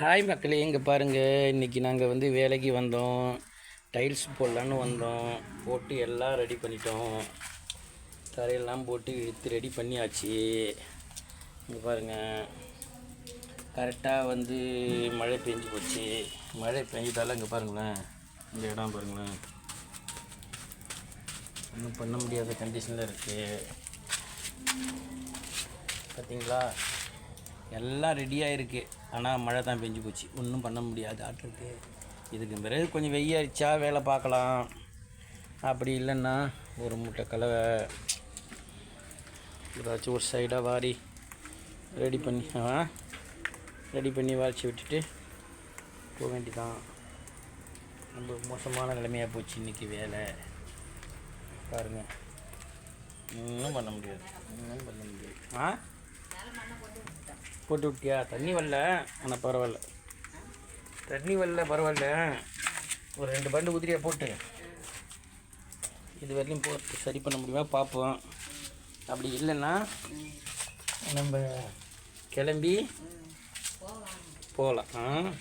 Hi மக்களே இங்கே பாருங்கள் இன்றைக்கி நாங்கள் வந்து வேலைக்கு வந்தோம். டைல்ஸ் போடலான்னு வந்தோம். போட்டு எல்லாம் ரெடி பண்ணிட்டோம். தரையெல்லாம் போட்டு இழுத்து ரெடி பண்ணியாச்சு. இங்கே பாருங்கள் கரெக்டாக வந்து மழை பெஞ்சு போச்சு. மழை பெஞ்சதால இங்கே பாருங்களேன். இந்த இடம் பாருங்களேன். ஒன்றும் பண்ண முடியாத கண்டிஷனில் இருக்குது பார்த்தீங்களா எல்லாம் ரெடியாக இருக்குது ஆனால் மழை தான் பெஞ்சு போச்சு. ஒன்றும் பண்ண முடியாது. ஆட்டிருக்கு இதுக்கு பிறகு கொஞ்சம் வெய்யடிச்சா வேலை பார்க்கலாம். அப்படி இல்லைன்னா ஒரு மூட்டை கலவை ஏதாச்சும் ஒரு சைடாக வாரி ரெடி பண்ணி ஆ ரெடி பண்ணி வாரிச்சு விட்டுட்டு போக வேண்டிதான். ரொம்ப மோசமான நிலைமையாக போச்சு இன்றைக்கி வேலை. பாருங்கள் இன்னும் பண்ண முடியாது. இன்னும் பண்ண முடியாது. ஆ? போட்டு விட்டியா தண்ணி வரல. ஆனால் பரவாயில்ல. தண்ணி வரல பரவாயில்ல. ஒரு ரெண்டு பண்டு உதிரியாக போட்டு. இது வரையும் போட்டு சரி பண்ண முடியுமா? பார்ப்போம். அப்படி இல்லைன்னா நம்ம கிளம்பி போகலாம். ஆ?